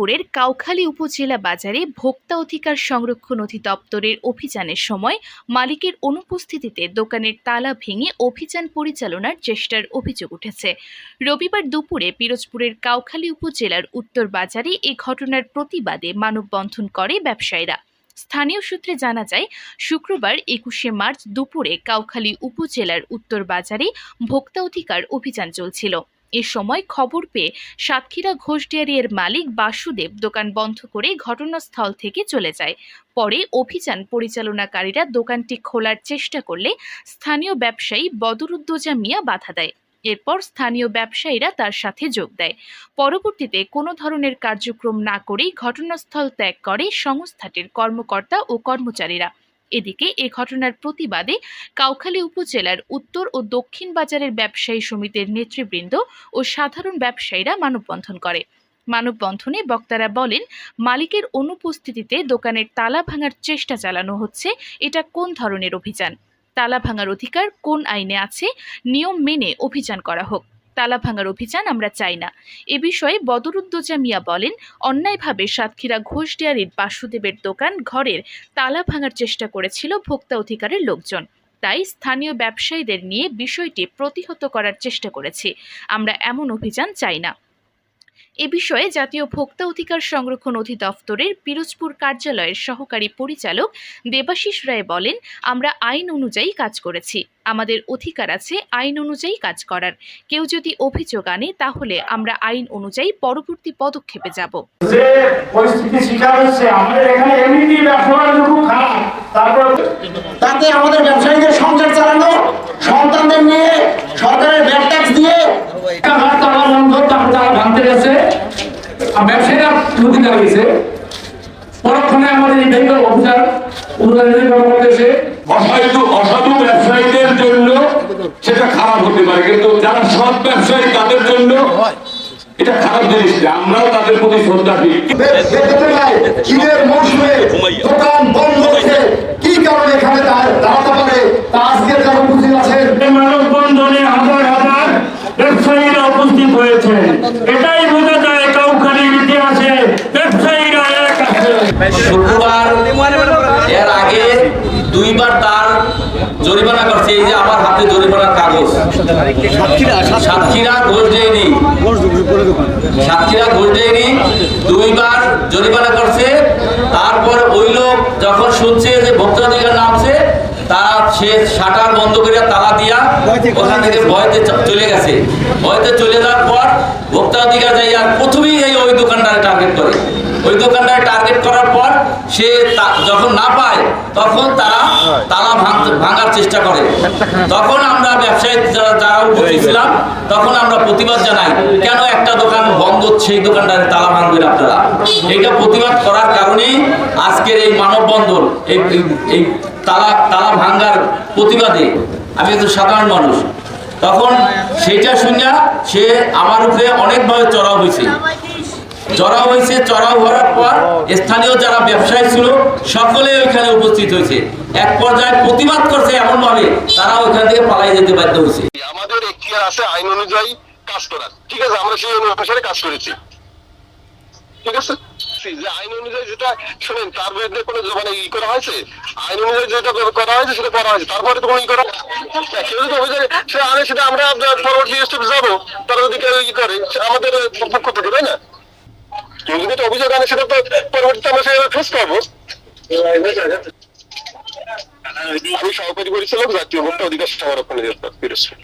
পিরোজপুরের কাউখালী উপজেলা বাজারে ভোক্তা অধিকার সংরক্ষণ অধিদপ্তরের অভিযানের সময় মালিকের অনুপস্থিতিতে দোকানের তালা ভেঙে অভিযান পরিচালনার চেষ্টার অভিযোগ উঠেছে। রবিবার দুপুরে পিরোজপুরের কাউখালী উপজেলার উত্তর বাজারে এই ঘটনার প্রতিবাদে মানববন্ধন করে ব্যবসায়ীরা। স্থানীয় সূত্রে জানা যায়, শুক্রবার একুশে মার্চ দুপুরে কাউখালী উপজেলার উত্তর বাজারে ভোক্তা অধিকার অভিযান চলছিল। এ সময় খবর পেয়ে সাতক্ষীরা ঘোষডিয়ারি এর মালিক বাসুদেব দোকান বন্ধ করে ঘটনাস্থল থেকে চলে যায়। পরে অভিযান পরিচালনাকারীরা দোকানটি খোলার চেষ্টা করলে স্থানীয় ব্যবসায়ী বদরুদ্দোজা মিয়া বাধা দেয়। এরপর স্থানীয় ব্যবসায়ীরা তার সাথে যোগ দেয়। পরবর্তীতে কোনো ধরনের কার্যক্রম না করেই ঘটনাস্থল ত্যাগ করে সংস্থাটির কর্মকর্তা ও কর্মচারীরা। এদিকে এ ঘটনার প্রতিবাদে কাউখালী উপজেলার উত্তর ও দক্ষিণ বাজারের ব্যবসায়ী সমিতির নেতৃবৃন্দ ও সাধারণ ব্যবসায়ীরা মানববন্ধন করে। মানববন্ধনে বক্তারা বলেন, মালিকের অনুপস্থিতিতে দোকানের তালা ভাঙার চেষ্টা চালানো হচ্ছে, এটা কোন ধরনের অভিযান? তালা ভাঙার অধিকার কোন আইনে আছে? নিয়ম মেনে অভিযান করা হোক। তালা ভাঙার অভিযান আমরা চাই না। এ বিষয়ে বদরুদ্দোজা মিয়া বলেন, অন্যায়ভাবে সাতক্ষীরা ঘোষ ঘোষডিয়ারির বাসুদেবের দোকান ঘরের তালা ভাঙার চেষ্টা করেছিল ভোক্তা অধিকারের লোকজন। তাই স্থানীয় ব্যবসায়ীদের নিয়ে বিষয়টি প্রতিহত করার চেষ্টা করেছি। আমরা এমন অভিযান চাই না। এ বিষয়ে জাতীয় ভোক্তা অধিকার সংরক্ষণ অধিদপ্তরের পিরোজপুর কার্যালয়ের সহকারী পরিচালক দেবাশিস রায় বলেন আমরা আইন অনুযায়ী কাজ করেছি। আমাদের অধিকার আছে আইন অনুযায়ী কাজ করার। কেউ যদি অভিযোগ আনে তাহলে আমরা আইন অনুযায়ী পরবর্তী পদক্ষেপে যাব। যে পরিস্থিতি শিকার হচ্ছে আমাদের এখানে ব্যবসা খুব খারাপ। তারপর তাতে আমাদের ব্যবসায়ীদের সংসার চালানো সন্তানদের নিয়ে সরকারের ব্যাট ট্যাক্স দিয়ে হাত তালা বন্ধ তারপর তারা ভাঙতে গেছে আর ব্যবসায়ীরা ঢুকে দাঁড়িয়েছে পরক্ষণে আমাদের এই ব্যাংক অফিসার উদ্বোধনী করতেছে অসাধু অসাধু ব্যবসায়ীদের জন্য সেটা খারাপ হতে পারে কিন্তু যারা সৎ ব্যবসায়ী তাদের জন্য এটা খারাপ জিনিস না। আমরাও তাদের প্রতি শ্রদ্ধাশীল ঈদের মৌসুমে দোকান বন্ধ রেখে কি কারণে এখানে দাঁড়াতে পারে তা আজকের যারা উপস্থিত আছেন? মানববন্ধনে হাজার হাজার ব্যবসায়ীরা উপস্থিত হয়েছে এটাই বোঝা যায় কাউখালীর ইতিহাসে ব্যবসায়ীরা এক আছে শুক্রবার এর আগে দুইবার তার জরিমানা করছে এই যে আমার হাতে জরিমানার কাগজ। সাতক্ষীরা ঘোষ দেয়নি। সাতক্ষীরা ঘোষ দেয়নি দুইবার জরিমানা করছে। তারপর ওই লোক যখন শুনছে যে ভোক্তাধিকার নামছে তারা সে শাটার বন্ধ করে তালা দিয়া ওখান থেকে ভয়তে চলে গেছে। ভয়তে চলে যাওয়ার পর ভোক্তাধিকার যাই আর প্রথমেই এই ওই দোকানটারে টার্গেট করে। ওই পর সে তা- যখন না পায় তখন তারা তালা ভাঙ- ভাঙার চেষ্টা করে। তখন আমরা ব্যবসায়ী যারা উপস্থিত তখন আমরা প্রতিবাদ জানাই কেন একটা দোকান বন্ধ সেই দোকানটারে তালা ভাঙবেন আপনারা? এইটা প্রতিবাদ করার কারণেই আজকের এই মানববন্ধন এই তালা তালা ভাঙ্গার প্রতিবাদে আমি একজন সাধারণ মানুষ। তখন সেইটা শুনিয়া সে আমার উপরে অনেকভাবে চড়াও হয়েছে। চড়াও হয়েছে চড়াও হওয়ার পর স্থানীয় যারা ব্যবসায়ী ছিল সকলে ওইখানে উপস্থিত হয়েছে। এক পর্যায়ে প্রতিবাদ করছে এমন ভাবে তারা ওইখান থেকে পালাই যেতে বাধ্য হয়েছে। আমাদের এখতিয়ার আছে আইন অনুযায়ী কাজ করার। ঠিক আছে আমরা সেই অনুসারে কাজ করেছি। ঠিক আছে? যে আইন অনুযায়ী যেটা শোনেন তার বিরুদ্ধে কোনো মানে ই করা হয়েছে? আইন অনুযায়ী যেটা করা হয়েছে সেটা করা হয়েছে। তারপরে তো কোনো ই করা না, কেউ যদি অভিযোগ সে আনে সেটা আমরা পরবর্তী স্টেপ যাব তারা যদি কেউ ই করে আমাদের পক্ষ থেকে তাই না? একটা অভিযোগ আনে, সেটা তো পরবর্তীতে আমরা সেটা ফেস করব আমি সহকারী পরিচালক, জাতীয় ভোক্তা অধিকার সংরক্ষণ পিরোজপুর